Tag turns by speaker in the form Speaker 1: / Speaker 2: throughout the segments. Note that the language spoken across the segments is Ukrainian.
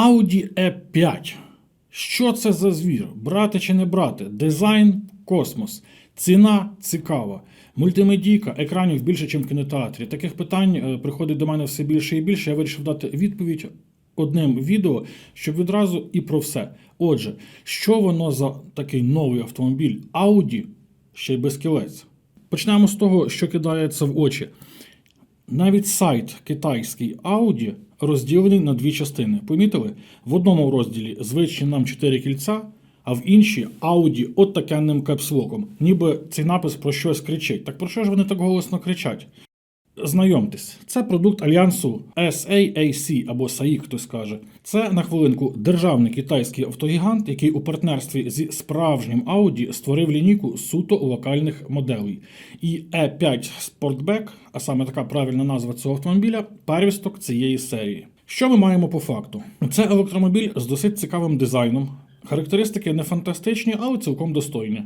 Speaker 1: Audi E5. Що це за звір? Брати чи не брати? Дизайн космос. Ціна цікава. Мультимедійка, екранів більше, ніж в кінотеатрі. Таких питань е, приходить до мене все більше і більше. Я вирішив дати відповідь одним відео, щоб відразу і про все. Отже, що воно за такий новий автомобіль Audi, ще й без кілець? Почнемо з того, що кидається в очі. Навіть сайт китайський Audi розділений на дві частини. Помітили? В одному розділі звичні нам чотири кільця, а в іншій Audi от такенним капслоком. Ніби цей напис про щось кричить. Так про що ж вони так голосно кричать? Знайомтесь, це продукт альянсу SAAC або SAIC, хтось каже. Це на хвилинку державний китайський автогігант, який у партнерстві зі справжнім Audi створив лінійку суто локальних моделей. І E5 Sportback, а саме така правильна назва цього автомобіля, первісток цієї серії. Що ми маємо по факту? Це електромобіль з досить цікавим дизайном. Характеристики не фантастичні, але цілком достойні.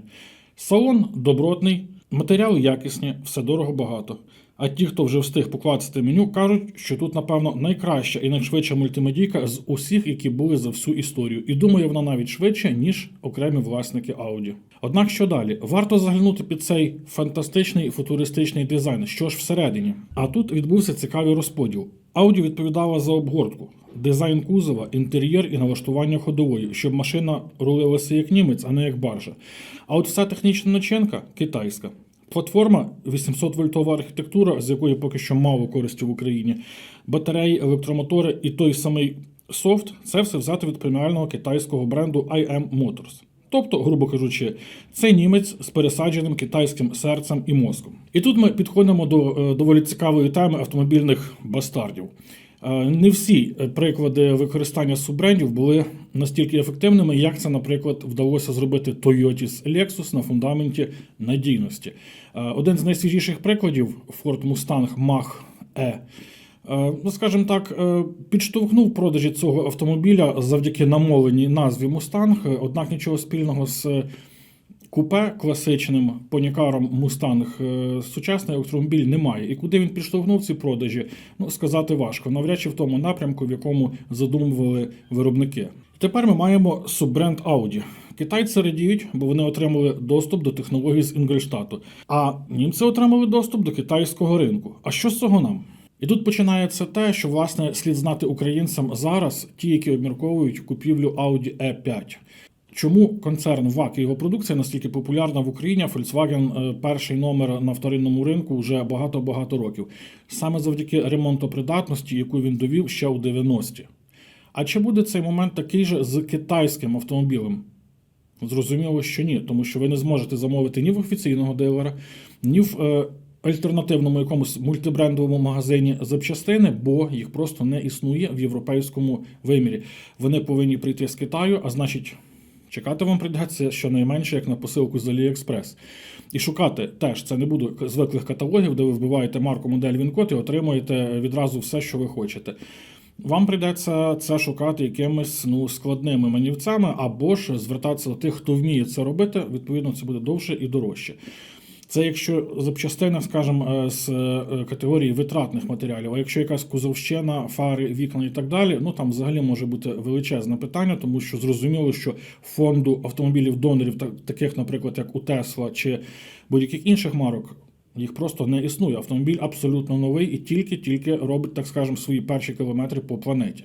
Speaker 1: Салон добротний, матеріали якісні, все дорого багато. А ті, хто вже встиг покласти меню, кажуть, що тут, напевно, найкраща і найшвидша мультимедійка з усіх, які були за всю історію. І думаю, вона навіть швидше, ніж окремі власники Audi. Однак що далі? Варто заглянути під цей фантастичний футуристичний дизайн, що ж всередині. А тут відбувся цікавий розподіл. Audi відповідала за обгортку, дизайн кузова, інтер'єр і налаштування ходової, щоб машина рулилася як німець, а не як баржа. А от вся технічна начинка китайська. Платформа 800 вольтова архітектура, з якої поки що мало користі в Україні, батареї, електромотори і той самий софт це все взято від преміального китайського бренду IM Motors. Тобто, грубо кажучи, це німець з пересадженим китайським серцем і мозком. І тут ми підходимо до е, доволі цікавої теми автомобільних бастардів. Е, Не всі приклади використання суббрендів були настільки ефективними, як це, наприклад, вдалося зробити Toyota з Lexus на фундаменті надійності. Е, Один з найсвіжіших прикладів Ford Mustang Mach-E. Е, Ну, скажімо так, підштовхнув продажі цього автомобіля завдяки намоленій назві Mustang, однак нічого спільного з купе класичним понікаром Мустанг е, сучасний електромобіль немає. І куди він підштовхнув ці продажі, ну сказати важко. Навряд чи в тому напрямку, в якому задумували виробники. Тепер ми маємо суббренд Audi. Китайці радіють, бо вони отримали доступ до технологій з Інгольштату, а німці отримали доступ до китайського ринку. А що з цього нам? І тут починається те, що власне слід знати українцям зараз, ті, які обмірковують купівлю Audi E5. Чому концерн ВАК і його продукція настільки популярна в Україні? Volkswagen е, перший номер на вторинному ринку вже багато-багато років. Саме завдяки ремонтопридатності, яку він довів ще у 90-ті. А чи буде цей момент такий же з китайським автомобілем? Зрозуміло, що ні, тому що ви не зможете замовити ні в офіційного дилера, ні в е, альтернативному якомусь мультибрендовому магазині запчастини, бо їх просто не існує в європейському вимірі. Вони повинні прийти з Китаю, а значить. Чекати вам прийдеться щонайменше як на посилку з AliExpress. І шукати теж це не буде звиклих каталогів, де ви вбиваєте марку, модель, він-код і отримуєте відразу все, що ви хочете. Вам прийдеться це шукати якимись ну, складними манівцями, або ж звертатися до тих, хто вміє це робити. Відповідно, це буде довше і дорожче. Це якщо запчастина, скажімо, з е, категорії витратних матеріалів, а якщо якась кузовщина, фари, вікна і так далі, ну там взагалі може бути величезне питання, тому що зрозуміло, що фонду автомобілів донорів, таких, наприклад, як у Тесла чи будь-яких інших марок, їх просто не існує. Автомобіль абсолютно новий і тільки-тільки робить, так скажемо, свої перші кілометри по планеті.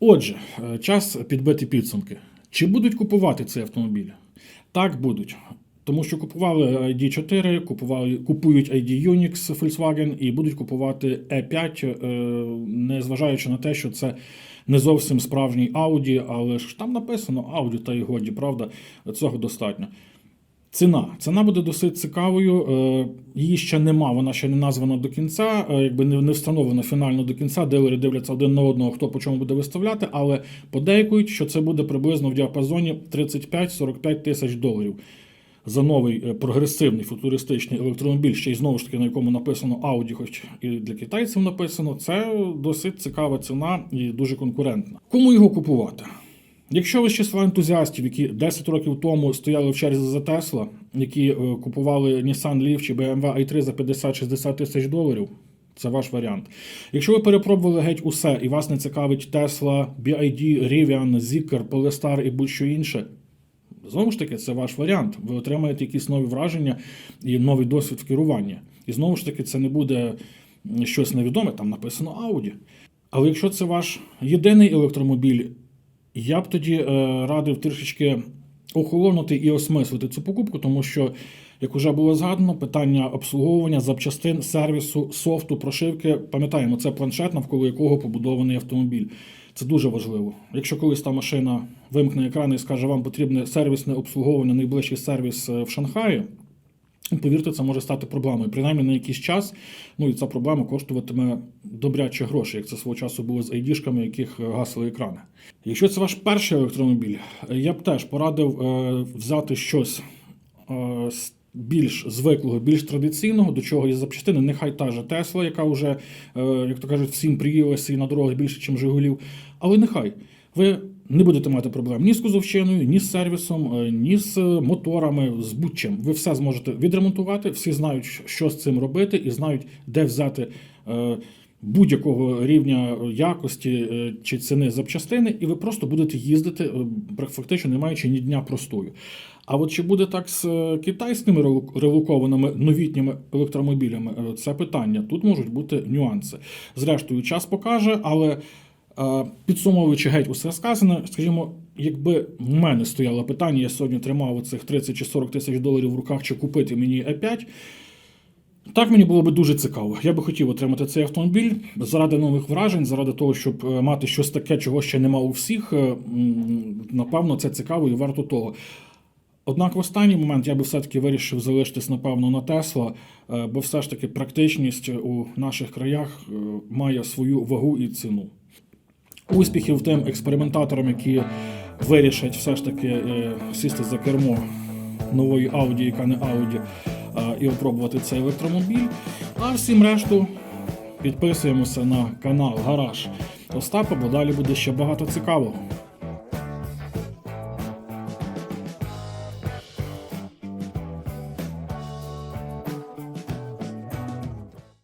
Speaker 1: Отже, е, час підбити підсумки. Чи будуть купувати цей автомобіль? Так, будуть. Тому що купували ID4, купували, купують ID Unix Volkswagen і будуть купувати E5, е, незважаючи на те, що це не зовсім справжній Audi, але ж там написано Audi, та й годі, правда, цього достатньо. Ціна. Ціна буде досить цікавою. Е, Її ще нема, вона ще не названа до кінця, е, якби не встановлена фінально до кінця. Дилери дивляться один на одного, хто по чому буде виставляти, але подейкують, що це буде приблизно в діапазоні 35-45 тисяч доларів за новий е, прогресивний футуристичний електромобіль, ще й знову ж таки, на якому написано Audi, хоч і для китайців написано. Це досить цікава ціна і дуже конкурентна. Кому його купувати? Якщо ви з числа ентузіастів, які 10 років тому стояли в черзі за Тесла, які е, купували Nissan Leaf чи BMW i3 за 50-60 тисяч доларів, Це ваш варіант. Якщо ви перепробували геть усе і вас не цікавить Tesla, BID, Rivian, Zeekr, Polestar і будь-що інше, Знову ж таки, це ваш варіант. Ви отримаєте якісь нові враження і новий досвід в керуванні. І знову ж таки, це не буде щось невідоме, там написано Audi. Але якщо це ваш єдиний електромобіль, я б тоді е, радив трішечки охолонути і осмислити цю покупку, тому що, як вже було згадано, питання обслуговування запчастин, сервісу, софту, прошивки, пам'ятаємо, це планшет, навколо якого побудований автомобіль. Це дуже важливо. Якщо колись та машина вимкне екран і скаже, вам потрібне сервісне обслуговування, найближчий сервіс е, в Шанхаї, повірте, це може стати проблемою. Принаймні на якийсь час. Ну і ця проблема коштуватиме добряче гроші, як це свого часу було з айдішками, яких е, гасили екрани. Якщо це ваш перший електромобіль, е, я б теж порадив взяти щось з більш звиклого, більш традиційного, до чого є запчастини. Нехай та же Тесла, яка вже, е, як то кажуть, всім приїлася і на дорогах більше, ніж Жигулів. Але нехай ви не будете мати проблем ні з кузовщиною, ні з сервісом, е, ні з е, моторами, з будь-чим. Ви все зможете відремонтувати, всі знають, що з цим робити, і знають, де взяти. Будь-якого рівня якості е, чи ціни запчастини, і ви просто будете їздити, е, фактично не маючи ні дня простою. А от чи буде так з е, китайськими релокованими новітніми електромобілями? Це питання. Тут можуть бути нюанси. Зрештою, час покаже, але підсумовуючи геть усе сказане, скажімо, якби в мене стояло питання, я сьогодні тримав оцих 30 чи 40 тисяч доларів в руках, чи купити мені i5. Так мені було би дуже цікаво. Я би хотів отримати цей автомобіль заради нових вражень, заради того, щоб е, мати щось таке, чого ще нема у всіх. е, Напевно, це цікаво і варто того. Однак в останній момент я би все-таки вирішив залишитись, напевно, на Тесла, е, бо все ж таки практичність у наших краях має свою вагу і ціну. Успіхів тим експериментаторам, які вирішать все ж таки сісти за кермо нової Audi, яка не е, і опробувати цей електромобіль. А всім решту підписуємося на канал Гараж Остапа, бо далі буде ще багато цікавого.